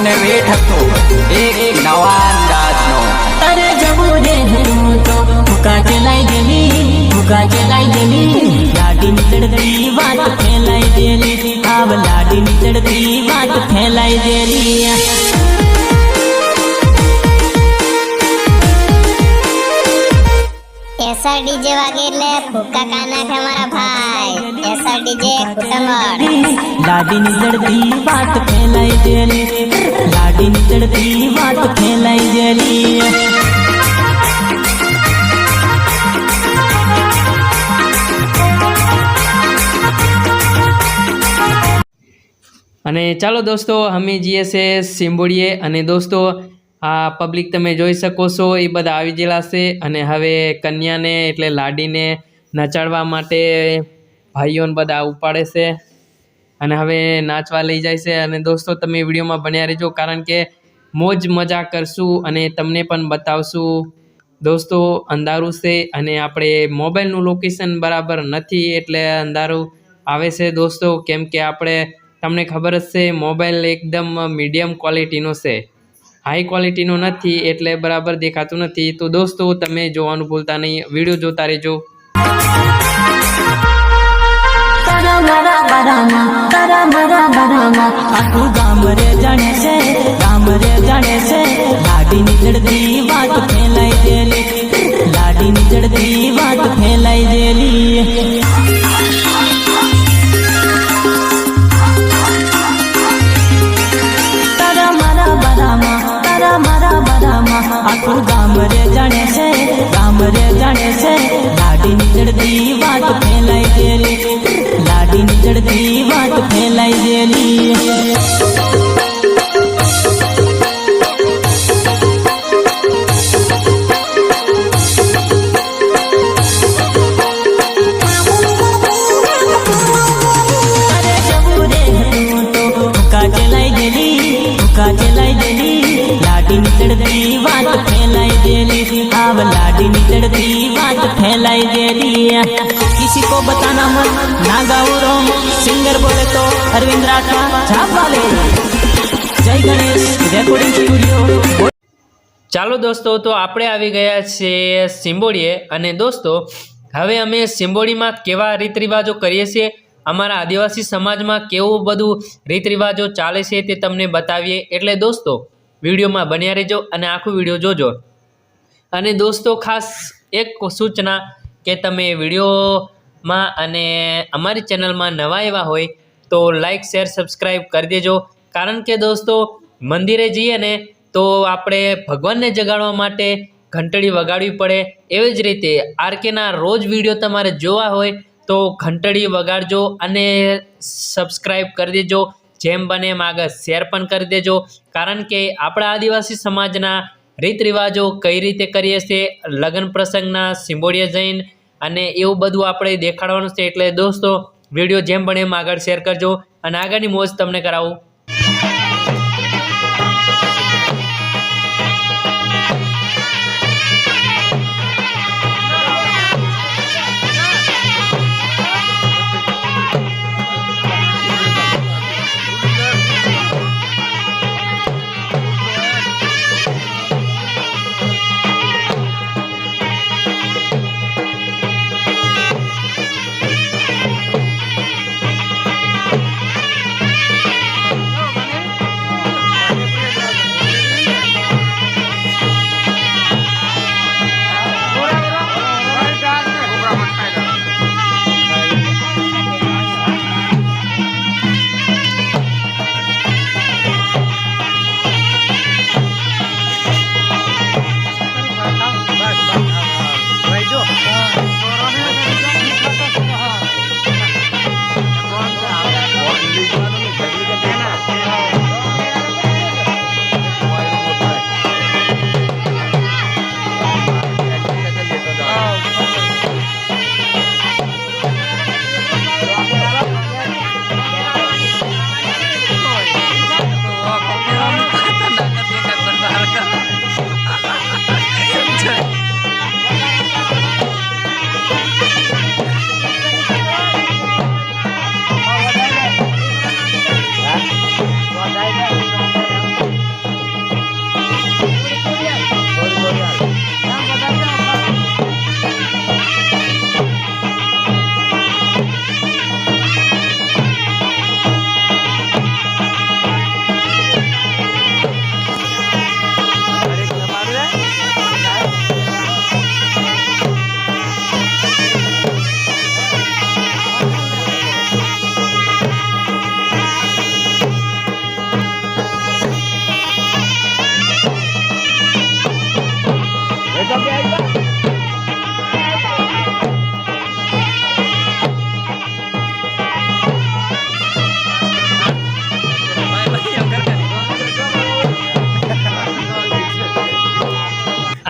લોકોને વેઠ હતો એક એક નવા અંદાજનો અરે જવું રે હું તો ભૂકા ચલાઈ ગયેલી ભૂકા ચલાઈ ગયેલી લાડી નીકળતી વાત ફેલાઈ ગયેલી આવ લાડી નીકળતી વાત ફેલાઈ ગયેલી એસઆર ડીજે વાગે એટલે ફૂકા કાના છે મારા ભાઈ એસઆર ડીજે કુટુંબળ લાડી નીકળતી વાત ફેલાઈ ગયેલી લાડી વાત ફેલાઈ ગયેલી. અને ચાલો દોસ્તો, અમે જઈએ છે સિંબોડીએ અને દોસ્તો, આ પબ્લિક તમે જોઈ શકો છો, એ બધા આવી ગયેલા છે અને હવે કન્યાને એટલે લાડીને નચાડવા માટે ભાઈઓને બધા ઉપાડે છે. અને હવે નાચવા લઈ જાય છે. અને દોસ્તો, તમે વિડીયોમાં બન્યા રહેજો, કારણ કે મોજ મજા કરશું અને તમને પણ બતાવશું. દોસ્તો, અંધારું છે અને આપણે મોબાઈલનું લોકેશન બરાબર નથી એટલે અંધારું આવે છે. દોસ્તો, કેમ કે આપણે, તમને ખબર જ છે, મોબાઈલ એકદમ મીડિયમ ક્વોલિટીનો છે. હાઈ ક્વોલિટીનો નથી એટલે બરાબર દેખાતું નથી. તો દોસ્તો, તમે જોવાનું ભૂલતા નહીં. વીડિયો જોતા રહેજો. આખું ગામ રે જાણે છે. જાણે છે. લાડી નીકળતી વાત ફેલાઈ ગયેલી. લાડી નીકળતી વાત ફેલાઈ ગયેલી. આખું ગામ રે જાણે છે, ગામ રે જાણે છે. લાડી નીકળતી વાત ફેલાઈ ગયેલી. લાડી નીકળતી વાત ફેલાઈ ગયેલી. નાગાઉ સિંગર બોલે તો અરવિંદ રાઠવા છાપાલે જય ગણેશ રેકોર્ડિંગ સ્ટુડિયો ચાલો દોસ્તો, તો આપણે આવી ગયા છીએ સિંબોડીએ. અને દોસ્તો, હવે અમે સિંબોડીમાં કેવા રીત રિવાજો કરીએ છીએ? અમારા આદિવાસી સમાજમાં કેવું બધું રીત રિવાજો ચાલે છે તે તમને બતાવીએ. એટલે દોસ્તો, વિડીયોમાં બન્યા રહેજો અને આખું વીડિયો જોજો. અને દોસ્તો, ખાસ એક સૂચના કે તમે વીડિયો વિડીયોમાં અને અમારી ચેનલમાં નવા એવા હોય તો લાઈક શેર સબસ્ક્રાઈબ કરી દેજો. કારણ કે દોસ્તો, મંદિરે જઈએ ને તો આપણે ભગવાનને જગાડવા માટે ઘંટડી વગાડવી પડે. એવી જ રીતે આરકેના રોજ વીડિયો તમારે જોવા હોય તો ઘંટડી વગાડજો અને સબસ્ક્રાઈબ કરી દેજો. જેમ બને એમ આગળ શેર પણ કરી દેજો. કારણ કે આપણા આદિવાસી સમાજના રીત રિવાજો કઈ રીતે કરીએ છીએ? લગ્ન પ્રસંગના સિમ્બોડિયા જૈન અને એવું બધું આપણે દેખાડવાનું છે. એટલે દોસ્તો, વીડિયો જેમ બને એમ આગળ શેર કરજો. અને આગળની મોજ તમને કરાવું.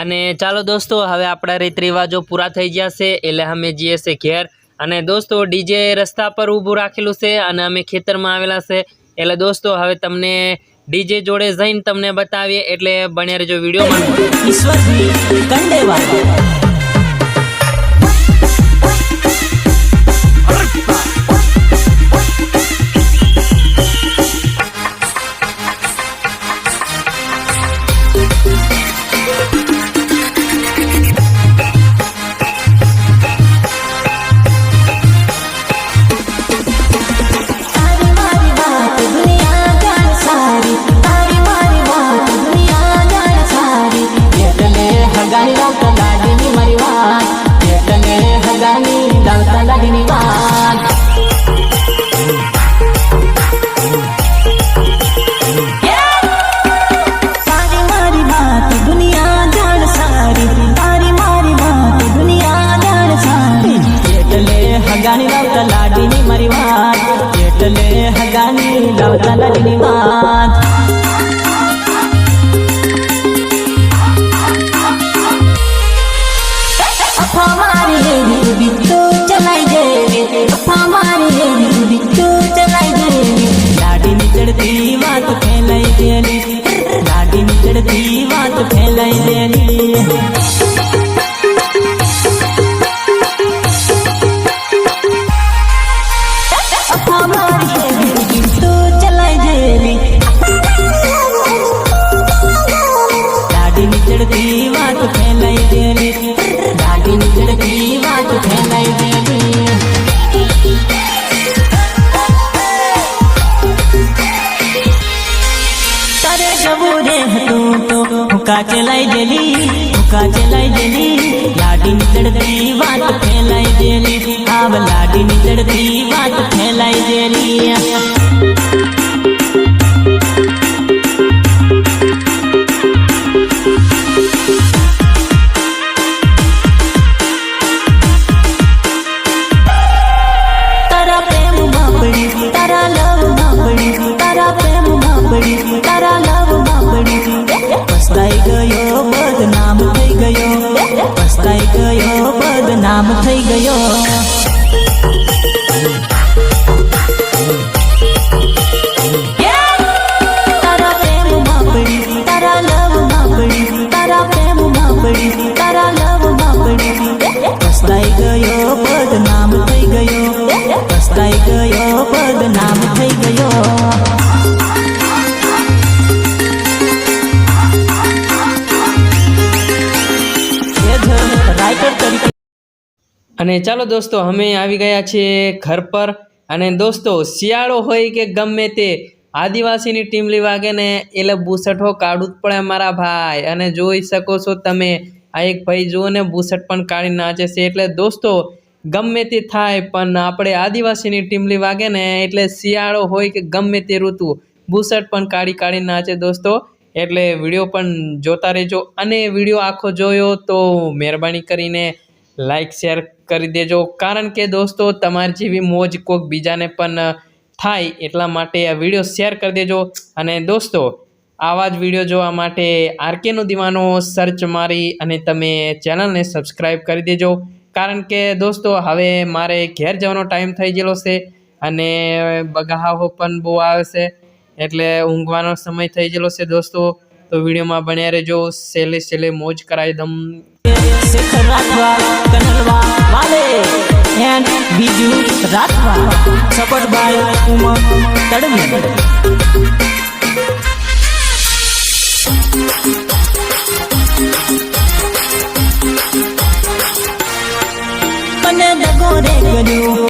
અને ચાલો દોસ્તો, હવે આપણા રીત રિવાજો પૂરા થઈ ગયા છે, એટલે અમે જઈએ છે ઘેર. અને દોસ્તો, ડીજે રસ્તા પર ઊભું રાખેલું છે અને અમે ખેતરમાં આવેલા છે. એટલે દોસ્તો, હવે તમને ડીજે જોડે જઈને તમને બતાવીએ, એટલે બન્યા રહેજો વિડીયોમાં. સારી એટલે હગાની લાવતા લાડીની મારી વાત એટલે હગાની લાવતા લાડીની વાત ચડતી વાત ફેલાઈ દેલી ચલાઈ દેલી હુકા ચલાઈ દેલી લાડીની ચડતી વાત ફેલાઈ દેલી આવ લાડીની ચડતી વાત ફેલાઈ દેલી 一样。અને ચાલો દોસ્તો, અમે આવી ગયા છીએ ઘર પર. અને દોસ્તો, શિયાળો હોય કે ગમે તે, આદિવાસીની ટીમલી વાગે ને એટલે બુસઠો કાઢવું જ પડે મારા ભાઈ. અને જોઈ શકો છો તમે, આ એક ભાઈ જુઓ ને બુસટ પણ કાઢી નાચે છે. એટલે દોસ્તો, ગમે તે થાય, પણ આપણે આદિવાસીની ટીમલી વાગે ને એટલે શિયાળો હોય કે ગમે તે ઋતુ બુસટ પણ કાઢી કાઢી નાચે દોસ્તો. એટલે વીડિયો પણ જોતા રહેજો. અને વીડિયો આખો જોયો તો મહેરબાની કરીને લાઈક શેર કરી દેજો. કારણ કે દોસ્તો, તમારી જેવી મોજ કોઈક બીજાને પણ થાય એટલા માટે આ વીડિયો શેર કરી દેજો. અને દોસ્તો, આવા જ વીડિયો જોવા માટે આરકેનો દીવાનો સર્ચ મારી અને તમે ચેનલને સબસ્ક્રાઈબ કરી દેજો. કારણ કે દોસ્તો, હવે મારે ઘેર જવાનો ટાઈમ થઈ ગયેલો છે અને બગાહો પણ બહુ આવે છે. એટલે ઊંઘવાનો સમય થઈ ગયેલો છે દોસ્તો. તો વિડીયોમાં બન્યા રહેજો. સેલે સેલે મોજ કરાય દમ. બીજું રાખવા સપોર્ટ બાય